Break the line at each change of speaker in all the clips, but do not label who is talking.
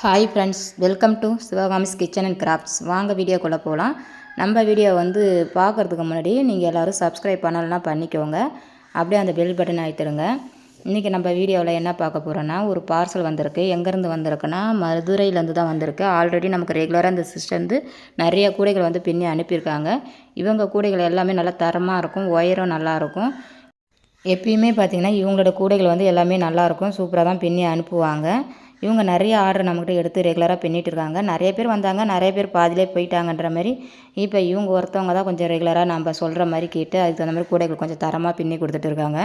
Hi friends welcome to Sivagami's kitchen and crafts வாங்க வீடியோக்குள்ளே போகலாம் நம்ம வீடியோ வந்து பார்க்குறதுக்கு முன்னாடி நீங்கள் எல்லோரும் சப்ஸ்கிரைப் பண்ணலாம் பண்ணிக்கோங்க. அப்படியே அந்த பெல் பட்டன் அழுத்திடுங்க இன்றைக்கி நம்ம வீடியோவில் என்ன பார்க்க போகிறோன்னா ஒரு பார்சல் வந்திருக்கு. எங்கேருந்து வந்திருக்குன்னா மதுரையிலேருந்து தான் வந்திருக்கு. ஆல்ரெடி நமக்கு ரெகுலராக இந்த சிஸ்டர் வந்து நிறைய கூடைகள் வந்து பின்னி அனுப்பியிருக்காங்க. இவங்க கூடைகள் எல்லாமே நல்லா தரமாக இருக்கும் ஒயரும் நல்லாயிருக்கும் எப்பயுமே பார்த்திங்கன்னா இவங்களோட கூடைகள் வந்து எல்லாமே நல்லாயிருக்கும் சூப்பராக தான் பின்னி அனுப்புவாங்க. இவங்க நிறைய ஆர்டர் நம்மக்கிட்ட எடுத்து ரெகுலராக பின்னிட்டு இருக்காங்க. நிறைய பேர் வந்தாங்க நிறைய பேர் பாதியிலே போயிட்டாங்கன்ற மாதிரி இப்போ இவங்க ஒருத்தவங்க தான் கொஞ்சம் ரெகுலராக நம்ம சொல்கிற மாதிரி கேட்டு அதுக்கு தகுந்த மாதிரி கூடைகள் கொஞ்சம் தரமாக பின்னி கொடுத்துட்டு இருக்காங்க.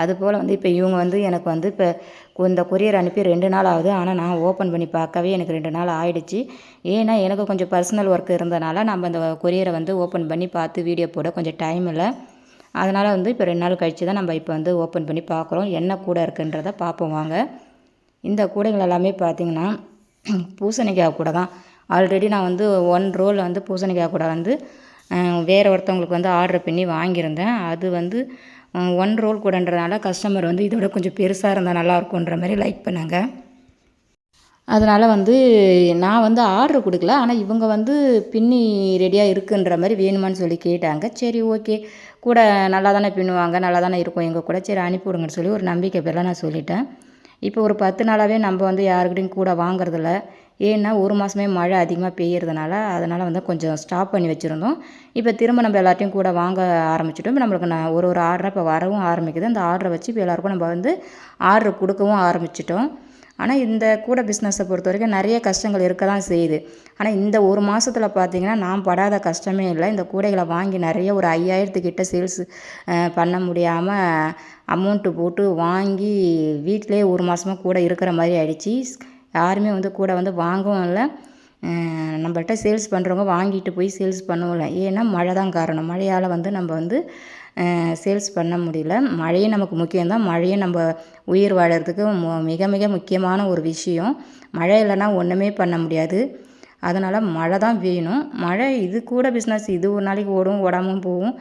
அதுபோல் வந்து இப்போ இவங்க வந்து எனக்கு வந்து இப்போ இந்த கொரியர் அனுப்பி ரெண்டு நாள் ஆகுது. ஆனால் நான் ஓப்பன் பண்ணி பார்க்கவே எனக்கு ரெண்டு நாள் ஆயிடுச்சு. ஏன்னா எனக்கு கொஞ்சம் பர்சனல் ஒர்க் இருந்தனால நம்ம இந்த கொரியரை வந்து ஓப்பன் பண்ணி பார்த்து வீடியோ போட கொஞ்சம் டைம் இல்லை. அதனால் வந்து இப்போ ரெண்டு நாள் கழித்து தான் நம்ம இப்போ வந்து ஓப்பன் பண்ணி பார்க்குறோம். என்ன கூட இருக்குன்றதை பார்ப்போம் வாங்க. இந்த கூடைகள் எல்லாமே பார்த்திங்கன்னா பூசணிக்காய் கூட தான். ஆல்ரெடி நான் வந்து ஒன் ரோல் வந்து பூசணிக்காய் கூட வந்து வேறு ஒருத்தவங்களுக்கு வந்து ஆர்டர் பண்ணி வாங்கியிருந்தேன். அது வந்து ஒன் ரோல் கூடன்றதுனால கஸ்டமர் வந்து இதோட கொஞ்சம் பெருசாக இருந்தால் நல்லாயிருக்குன்ற மாதிரி லைக் பண்ணாங்க. அதனால் வந்து நான் வந்து ஆர்டர் கொடுக்கல. ஆனால் இவங்க வந்து பின்னி ரெடியாக இருக்குன்ற மாதிரி வேணுமான்னு சொல்லி கேட்டாங்க. சரி ஓகே கூட நல்லா தானே பின்னுவாங்க நல்லா தானே இருக்கும் எங்கள் கூட. சரி அனுப்பி விடுங்கன்னு சொல்லி ஒரு நம்பிக்கை பேரில் நான் சொல்லிட்டேன். இப்போ ஒரு பத்து நாளாகவே நம்ம வந்து யாருக்கிட்டையும் கூட வாங்குறதில்ல. ஏன்னா ஒரு மாதமே மழை அதிகமாக பெய்யறதுனால அதனால் வந்து கொஞ்சம் ஸ்டாப் பண்ணி வச்சுருந்தோம். இப்போ திரும்ப நம்ம எல்லாத்தையும் கூட வாங்க ஆரம்பிச்சிட்டோம். இப்போ நம்மளுக்கு நான் ஒரு ஒரு ஆர்டரை இப்போ வரவும் ஆரம்பிக்குது. அந்த ஆர்டரை வச்சு இப்போ எல்லாருக்கும் நம்ம வந்து ஆர்டர் கொடுக்கவும் ஆரம்பிச்சிட்டோம். ஆனால் இந்த கூட பிஸ்னஸை பொறுத்த வரைக்கும் நிறைய கஷ்டங்கள் இருக்க தான் செய்யுது. ஆனால் இந்த ஒரு மாதத்தில் பார்த்திங்கன்னா நான் படாத கஷ்டமே இல்லை. இந்த கூடைகளை வாங்கி நிறைய ஒரு ஐயாயிரத்துக்கிட்ட சேல்ஸ் பண்ண முடியாமல் அமௌண்ட்டு போட்டு வாங்கி வீட்டிலே ஒரு மாதமாக கூட இருக்கிற மாதிரி ஆயிடுச்சு. யாருமே வந்து கூட வந்து வாங்கவும் இல்லை. நம்மள்ட்ட சேல்ஸ் பண்ணுறவங்க வாங்கிட்டு போய் சேல்ஸ் பண்ணவும் ஏன்னா மழை தான் காரணம். மழையால் வந்து நம்ம வந்து சேல்ஸ் பண்ண முடியல. மழையும் நமக்கு முக்கியம்தான். மழையும் நம்ம உயிர் வாழறதுக்கு மிக மிக முக்கியமான ஒரு விஷயம். மழை இல்லைன்னா ஒன்றுமே பண்ண முடியாது. அதனால் மழை தான் வேணும். மழை இது கூட பிஸ்னஸ் இது ஒரு நாளைக்கு ஓடும் ஓடாமல் போகும்.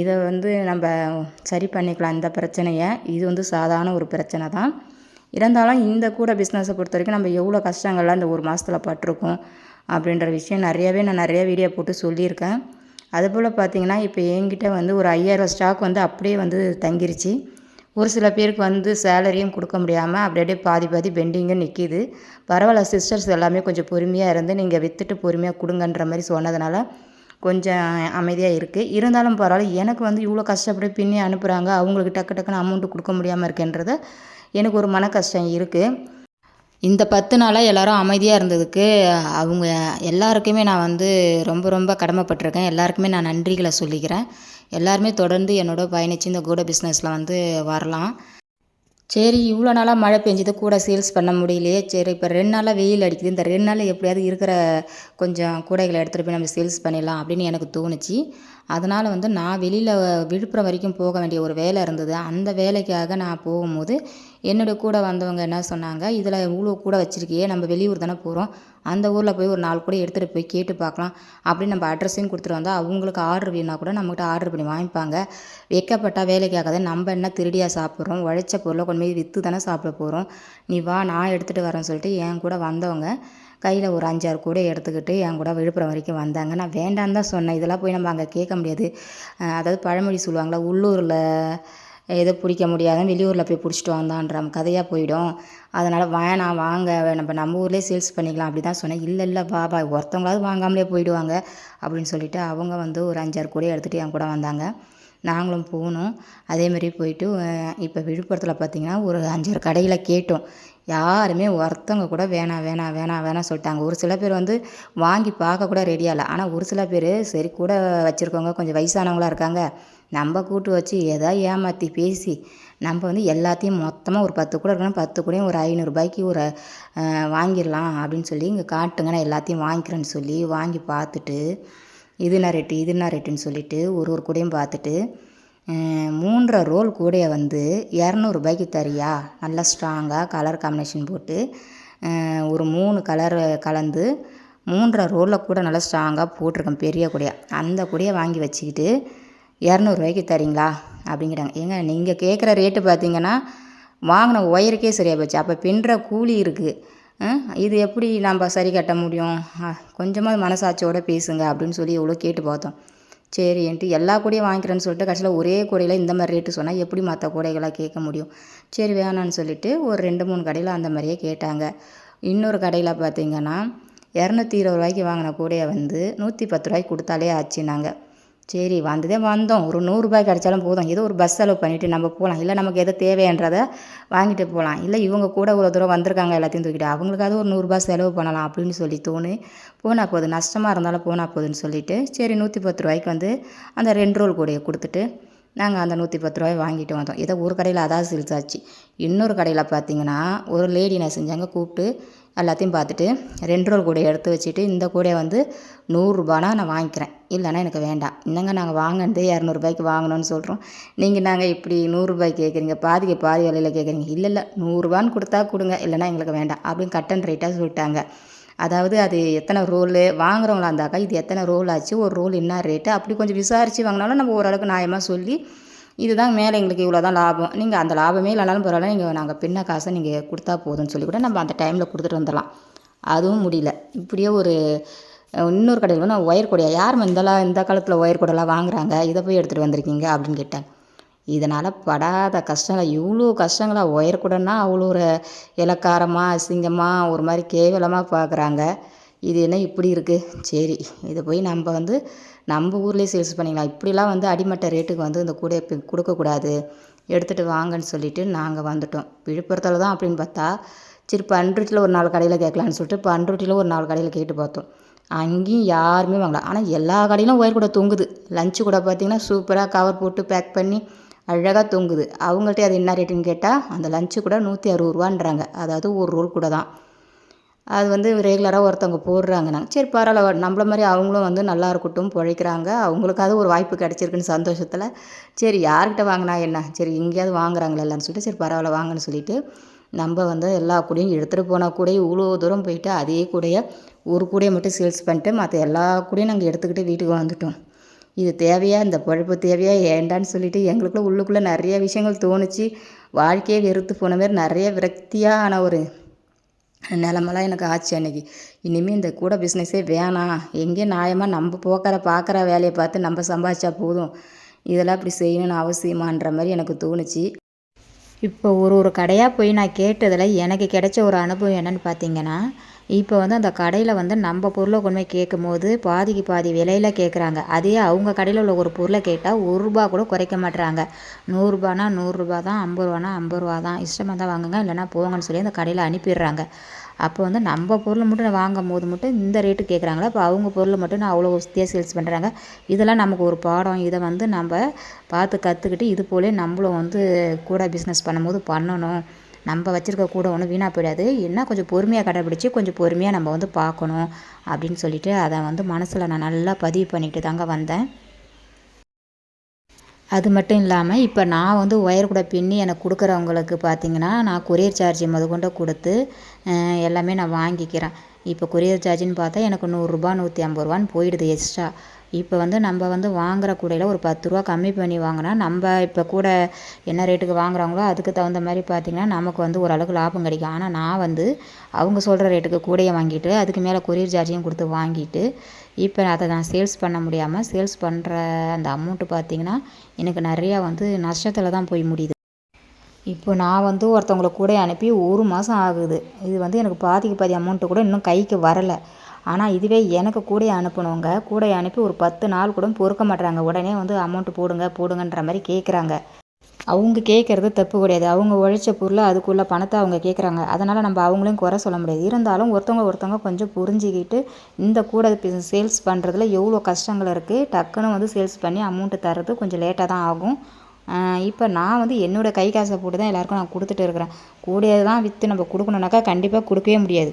இதை வந்து நம்ம சரி பண்ணிக்கலாம். இந்த பிரச்சனையை. இது வந்து சாதாரண ஒரு பிரச்சனை தான் இருந்தாலும் இந்த கூட பிஸ்னஸை பொறுத்த வரைக்கும் நம்ம எவ்வளோ கஷ்டங்கள்லாம் இந்த ஒரு மாதத்தில் பட்டிருக்கோம் அப்படின்ற விஷயம் நிறையாவே நான் நிறைய வீடியோ போட்டு சொல்லியிருக்கேன். அதுபோல் பார்த்தீங்கன்னா இப்போ என்கிட்ட வந்து ஒரு ஐயாயிரம் ஸ்டாக் வந்து அப்படியே வந்து தங்கிருச்சு. ஒரு சில பேருக்கு வந்து சேலரியும் கொடுக்க முடியாமல் அப்படி அப்படியே பாதி பாதி பெண்டிங்கும் நிற்கிது பரவாயில்ல சிஸ்டர்ஸ் எல்லாமே கொஞ்சம் பொறுமையாக இருந்து நீங்கள் விற்றுட்டு பொறுமையாக கொடுங்கன்ற மாதிரி சொன்னதுனால கொஞ்சம் அமைதியாக இருக்குது இருந்தாலும் பரவாயில்ல எனக்கு வந்து இவ்வளோ கஷ்டப்பட்டு பின்னி அனுப்புகிறாங்க அவங்களுக்கு டக்கு டக்குன்னு அமௌண்ட்டு கொடுக்க முடியாமல் இருக்கேன்றத எனக்கு ஒரு மன கஷ்டம் இருக்குது இந்த பத்து நாளாக எல்லோரும் அமைதியாக இருந்ததுக்கு அவங்க எல்லாருக்குமே நான் வந்து ரொம்ப ரொம்ப கடமைப்பட்டிருக்கேன். எல்லாருக்குமே நான் நன்றிகளை சொல்லிக்கிறேன். எல்லாருமே தொடர்ந்து என்னோட பயணித்து இந்த கூட பிஸ்னஸில் வந்து வரலாம். சரி இவ்வளோ நாளாக மழை பெஞ்சது கூட சேல்ஸ் பண்ண முடியலையே. சரி இப்போ ரெண்டு நாளாக வெயில் அடிக்குது. இந்த ரெண்டு நாளில் எப்படியாவது இருக்கிற கொஞ்சம் கூடைகளை எடுத்துகிட்டு போய் நம்ம சேல்ஸ் பண்ணிடலாம் அப்படின்னு எனக்கு தோணுச்சு. அதனால் வந்து நான் வெளியில் விழுப்புரம் வரைக்கும் போக வேண்டிய ஒரு வேலை இருந்தது. அந்த வேலைக்காக நான் போகும்போது என்னுடைய கூட வந்தவங்க என்ன சொன்னாங்க இதில் இவ்வளோ கூட வச்சுருக்கியே நம்ம வெளியூர் தானே போகிறோம் அந்த ஊரில் போய் ஒரு நாள் கூட எடுத்துகிட்டு போய் கேட்டு பார்க்கலாம். அப்படின்னு நம்ம அட்ரஸையும் கொடுத்துட்டு வந்தால் அவங்களுக்கு ஆர்டர் வேணால் கூட நம்மகிட்ட ஆர்டர் பண்ணி வாங்கிப்பாங்க. வைக்கப்பட்ட வேலைக்காக நம்ம என்ன திருடியாக சாப்பிட்றோம்? உழைச்ச பொருளை கொண்டு போய் விற்று தானே சாப்பிட போகிறோம் நீ வா நான் எடுத்துகிட்டு வரேன்னு சொல்லிட்டு என் கூட வந்தவங்க கையில் ஒரு அஞ்சாறு கூட எடுத்துக்கிட்டு என் கூட விழுப்புரம் வரைக்கும் வந்தாங்க. நான் வேண்டான்னு தான் சொன்னேன். இதெல்லாம் போய் நம்ம அங்கே கேட்க முடியாது. அதாவது பழமொழி சொல்லுவாங்களா உள்ளூரில் எதோ பிடிக்க முடியாத வெளியூரில் போய் பிடிச்சிட்டு வந்தான்ற கதையாக போயிடும். அதனால் வேணாம் வாங்க. நம்ம நம்ம ஊர்லேயே சேல்ஸ் பண்ணிக்கலாம் அப்படி தான் சொன்னேன். இல்லை இல்லை பாபா ஒருத்தவங்களாவது வாங்காமலே போயிடுவாங்க அப்படின்னு சொல்லிட்டு அவங்க வந்து ஒரு அஞ்சாறு கூட எடுத்துகிட்டு என் கூட வந்தாங்க. நாங்களும் போனோம். அதேமாரி போயிட்டு இப்போ விழுப்புரத்தில் பார்த்திங்கன்னா ஒரு அஞ்சாறு கடையில் கேட்டோம். யாருமே ஒருத்தவங்க கூட வேணாம் வேணாம் வேணாம் வேணாம் சொல்லிட்டாங்க. ஒரு சில பேர் வந்து வாங்கி பார்க்க கூட ரெடியாக இல்லை. ஆனால் ஒரு சில பேர் சரி கூட வச்சுருக்கவங்க கொஞ்சம் வயசானவங்களாக இருக்காங்க. நம்ம கூட்டு வச்சு எதா ஏமாற்றி பேசி நம்ம வந்து எல்லாத்தையும் மொத்தமாக ஒரு பத்து கூட இருக்கணும் பத்து கூடையும் ஒரு ஐநூறுரூபாய்க்கு ஒரு வாங்கிடலாம் அப்படின்னு சொல்லி இங்கே காட்டுங்க. நான் எல்லாத்தையும் வாங்கிக்கிறேன்னு சொல்லி வாங்கி பார்த்துட்டு இது என்ன ரேட்டு இது என்ன ரேட்டுன்னு சொல்லிவிட்டு ஒரு ஒரு கூடையும் பார்த்துட்டு மூன்றரை ரோல் கூடையை வந்து இரநூறுபாய்க்கு தரியா? நல்லா ஸ்ட்ராங்காக கலர் காம்பினேஷன் போட்டு ஒரு மூணு கலர் கலந்து மூன்றரை ரோலில் கூட நல்லா ஸ்ட்ராங்காக போட்டிருக்கேன் பெரிய கூடையா. அந்த கூடையை வாங்கி வச்சுக்கிட்டு இரநூறுவாய்க்கு தரீங்களா? அப்படிங்கிறாங்க. ஏங்க நீங்கள் கேட்குற ரேட்டு பார்த்தீங்கன்னா வாங்கின ஒயருக்கே சரியாக போச்சு. அப்போ பின்னுற கூலி இருக்குது இது எப்படி நம்ம சரி கட்ட முடியும்? கொஞ்சமாக மனசாட்சியோடு பேசுங்க அப்படின்னு சொல்லி எவ்வளோ கேட்டு பார்த்தோம். சரின்ட்டு எல்லா கூடையும் வாங்கிக்கிறேன்னு சொல்லிட்டு கடைசியில் ஒரே கூடையில் இந்த மாதிரி ரேட்டு சொன்னால் எப்படி மற்ற கூடைகளாக கேட்க முடியும்? சரி வேணான்னு சொல்லிவிட்டு ஒரு ரெண்டு மூணு கடையில் அந்த மாதிரியே கேட்டாங்க. இன்னொரு கடையில் பார்த்தீங்கன்னா இரநூத்தி இருபது ரூபாய்க்கு வாங்கின கூடையை வந்து நூற்றி பத்து ரூபாய்க்கு கொடுத்தாலே ஆச்சுனாங்க சரி வந்ததே வந்தோம். ஒரு நூறுரூபாய் கிடைச்சாலும் போதும். ஏதோ ஒரு பஸ் செலவு பண்ணிவிட்டு நம்ம போகலாம் இல்லை நமக்கு எது தேவைன்றதை வாங்கிட்டு போகலாம் இல்லை இவங்க கூட இவ்வளோ தூரம் வந்திருக்காங்க எல்லாத்தையும் தூக்கிட்டு அவங்களுக்காவது ஒரு நூறுரூபா செலவு பண்ணலாம் அப்படின்னு சொல்லி தோணு. போனால் போகுது நஷ்டமாக இருந்தாலும் போனால் போகுதுன்னு சொல்லிவிட்டு சரி நூற்றி பத்து ரூபாய்க்கு வந்து அந்த ரெண்டு ரோல் கூடையை கொடுத்துட்டு நாங்கள் அந்த நூற்றி பத்து ரூபாய் வாங்கிட்டு வந்தோம். ஏதோ ஒரு கடையில் அதான் சேல்ஸ் ஆச்சு இன்னொரு கடையில் பார்த்தீங்கன்னா ஒரு லேடி என்ன செஞ்சாங்க கூப்பிட்டு எல்லாத்தையும் பார்த்துட்டு ரெண்டு ரோல் கூடையை எடுத்து வச்சுட்டு இந்த கூடையை வந்து நூறுரூபானா நான் வாங்கிக்கிறேன். இல்லைன்னா எனக்கு வேண்டாம். இன்னங்க நாங்கள் வாங்கினதே இரநூறுபாய்க்கு வாங்கணும்னு சொல்கிறோம் நீங்கள் நாங்கள் இப்படி நூறுரூபாய்க்கு கேட்குறீங்க பாதிக்கு பாதி விலையில் கேட்குறீங்க இல்லை இல்லை நூறுரூபான்னு கொடுத்தா கொடுங்க இல்லைன்னா எங்களுக்கு வேண்டாம் அப்படின்னு கட் அண்ட் ரைட்டாக சொல்லிட்டாங்க. அதாவது அது எத்தனை ரோலு வாங்குறவங்களா இருந்தாக்கா இது எத்தனை ரோல் ஆச்சு ஒரு ரோல் என்ன ரேட்டு அப்படி கொஞ்சம் விசாரித்து வாங்கினாலும் நம்ம ஓரளவுக்கு நியாயமாக சொல்லி இதுதான் மேலே எங்களுக்கு இவ்வளோ தான் லாபம். நீங்கள் அந்த லாபமே இல்லைனாலும் பரவாயில்ல நீங்கள் நாங்கள் பின்ன காசை நீங்கள் கொடுத்தா போதும்னு சொல்லி கூட நம்ம அந்த டைமில் கொடுத்துட்டு வந்துடலாம். அதுவும் முடியல. இப்படியே ஒரு இன்னொரு கடையில் வந்து ஒயர் கொடையா யார் இந்தலாம் இந்த காலத்தில் ஒயர் கொடைலாம் வாங்குறாங்க இதை போய் எடுத்துகிட்டு வந்திருக்கீங்க அப்படின்னு கேட்டேன். இதனால் படாத கஷ்டங்கள் இவ்வளோ கஷ்டங்களாக ஒயர் கூடன்னா அவ்வளோ ஒரு இலக்காரமாக அசிங்கமாக ஒரு மாதிரி கேவலமாக பார்க்குறாங்க. இது என்ன இப்படி இருக்குது சரி இதை போய் நம்ம வந்து நம்ம ஊர்லேயே சேல்ஸ் பண்ணிக்கலாம். இப்படிலாம் வந்து அடிமட்ட ரேட்டுக்கு வந்து இந்த கூடையை கொடுக்கக்கூடாது எடுத்துகிட்டு வாங்கன்னு சொல்லிவிட்டு நாங்கள் வந்துட்டோம். விழுப்புரத்தில் தான் அப்படின்னு பார்த்தா சரி பண்ருட்டியில் ஒரு நாலு கடையில் கேட்கலான்னு சொல்லிட்டு பண்ருட்டியில் ஒரு நாலு கடையில் கேட்டு பார்த்தோம். அங்கேயும் யாருமே வாங்கல. ஆனால் எல்லா கடையிலும் ஒயர் கூட தொங்குது. லஞ்சு கூட பார்த்திங்கன்னா சூப்பராக கவர் போட்டு பேக் பண்ணி அழகாக தொங்குது. அவங்கள்ட்ட அது என்ன ரேட்டுன்னு கேட்டால் அந்த லஞ்சு கூட நூற்றி அறுபது ரூபான்றாங்க. அதாவது ஒரு ரோல் கூட தான். அது வந்து ரெகுலராக ஒருத்தவங்க போடுறாங்க நாங்கள் சரி பரவாயில்ல நம்மள மாதிரி அவங்களும் வந்து நல்லா இருக்கட்டும் பிழைக்கிறாங்க. அவங்களுக்காவது ஒரு வாய்ப்பு கிடச்சிருக்குன்னு சந்தோஷத்தில் சரி யார்கிட்ட வாங்கினா என்ன? சரி எங்கேயாவது வாங்குறாங்களே சொல்லிட்டு சரி பரவாயில்ல வாங்கன்னு சொல்லிட்டு நம்ம வந்து எல்லா கூடையும் எடுத்துகிட்டு போனால் கூட இவ்வளோ தூரம் போயிட்டு அதே கூடைய ஒரு கூடையை மட்டும் சேல்ஸ் பண்ணிட்டு மற்ற எல்லா கூடையும் நாங்கள் எடுத்துக்கிட்டு வீட்டுக்கு வந்துட்டோம். இது தேவையா? இந்த பழுப்பு தேவையா? ஏண்டான்னு சொல்லிட்டு எங்களுக்குள்ளே உள்ளுக்குள்ளே நிறைய விஷயங்கள் தோணுச்சு. வாழ்க்கையே வெறுத்து போன மாதிரி நிறைய விரக்தியான ஒரு நிலமெல்லாம் எனக்கு ஆச்சு அன்றைக்கி இனிமேல் இந்த கூட பிஸ்னஸே வேணாம். எங்கே நியாயமாக நம்ம போக்கிற பார்க்குற வேலையை பார்த்து நம்ம சம்பாதிச்சா போதும். இதெல்லாம் இப்படி செய்யணும்னு அவசியமான்ற மாதிரி எனக்கு தோணுச்சு. இப்போ ஒரு ஒரு கடையாக போய் நான் கேட்டதில் எனக்கு கிடைச்ச ஒரு அனுபவம் என்னென்னு பார்த்தீங்கன்னா இப்போ வந்து அந்த கடையில் வந்து நம்ம பொருளை கொண்டு போய் கேட்கும் போது பாதிக்கு பாதி விலையில் கேட்குறாங்க. அதே அவங்க கடையில் உள்ள ஒரு பொருளை கேட்டால் ஒரு ரூபா கூட குறைக்க மாட்டுறாங்க நூறுரூபானா நூறுரூபா தான் ஐம்பது ரூபானா ஐம்பது ரூபா தான். இஷ்டமாக தான் வாங்குங்க இல்லைனா போங்கன்னு சொல்லி அந்த கடையில் அனுப்பிடுறாங்க. அப்போ வந்து நம்ம பொருளை மட்டும் வாங்கும் போது மட்டும் இந்த ரேட்டு கேட்குறாங்களா? அப்போ அவங்க பொருளை மட்டும் நான் அவ்வளோ உஸ்தியாக சேல்ஸ் பண்ணுறாங்க இதெல்லாம் நமக்கு ஒரு பாடம். இதை வந்து நம்ம பார்த்து கற்றுக்கிட்டு இது போலே நம்மளும் வந்து கூட பிஸ்னஸ் பண்ணும்போது பண்ணணும். நம்ம வச்சுருக்க கூட ஒன்றும் வீணாக போயிடாது. என்ன கொஞ்சம் பொறுமையாக கடைப்பிடிச்சி கொஞ்சம் பொறுமையாக நம்ம வந்து பார்க்கணும் அப்படின்னு சொல்லிட்டு அதை வந்து மனசில் நான் நல்லா பதிவு பண்ணிட்டு தாங்க வந்தேன். அது மட்டும் இல்லாமல் இப்போ நான் வந்து ஒயர் கூட பின்னி எனக்கு கொடுக்குறவங்களுக்கு பார்த்தீங்கன்னா நான் கொரியர் சார்ஜ் முதற்கொண்டு கொடுத்து எல்லாமே நான் வாங்கிக்கிறேன். இப்போ கொரியர் சார்ஜின்னு பார்த்தா எனக்கு நூறுரூபா நூற்றி ஐம்பது ரூபான்னு போயிடுது எக்ஸ்ட்ரா இப்போ வந்து நம்ம வந்து வாங்குகிற கூடையில் ஒரு பத்து ரூபா கம்மி பண்ணி வாங்கினா நம்ம இப்போ கூட என்ன ரேட்டுக்கு வாங்குறாங்களோ அதுக்கு தகுந்த மாதிரி பார்த்திங்கன்னா நமக்கு வந்து ஓரளவுக்கு லாபம் கிடைக்கும். ஆனால் நான் வந்து அவங்க சொல்கிற ரேட்டுக்கு கூடையை வாங்கிட்டு அதுக்கு மேலே கொரியர் சார்ஜையும் கொடுத்து வாங்கிட்டு இப்போ அதை நான் சேல்ஸ் பண்ண முடியாமல் சேல்ஸ் பண்ணுற அந்த அமௌண்ட்டு பார்த்திங்கன்னா எனக்கு நிறையா வந்து நஷ்டத்தில் தான் போய் முடியுது. இப்போ நான் வந்து ஒருத்தவங்களை கூட அனுப்பி ஒரு மாதம் ஆகுது. இது வந்து எனக்கு பாதிக்கு பாதி அமௌண்ட்டு கூட இன்னும் கைக்கு வரலை. ஆனால் இதுவே எனக்கு கூட அனுப்பினவங்க கூட அனுப்பி ஒரு பத்து நாள் கூட பொறுக்க மாட்டுறாங்க உடனே வந்து அமௌண்ட்டு போடுங்க போடுங்கன்ற மாதிரி கேட்குறாங்க அவங்க கேட்குறது தப்பு கிடையாது. அவங்க உழைச்ச பொருளை அதுக்குள்ளே பணத்தை அவங்க கேட்குறாங்க அதனால் நம்ம அவங்களையும் குறை சொல்ல முடியாது. இருந்தாலும் ஒருத்தவங்க ஒருத்தவங்க கொஞ்சம் புரிஞ்சுக்கிட்டு இந்த கூட சேல்ஸ் பண்ணுறதுல எவ்வளோ கஷ்டங்கள் இருக்குது டக்குன்னு வந்து சேல்ஸ் பண்ணி அமௌண்ட்டு தர்றது கொஞ்சம் லேட்டாக தான் ஆகும். இப்போ நான் வந்து என்னோடய கை காசை போட்டு தான் எல்லாேருக்கும் நான் கொடுத்துட்டு இருக்கிறேன். கூடியது தான் விற்று நம்ம கொடுக்கணுனாக்கா கண்டிப்பாக கொடுக்கவே முடியாது.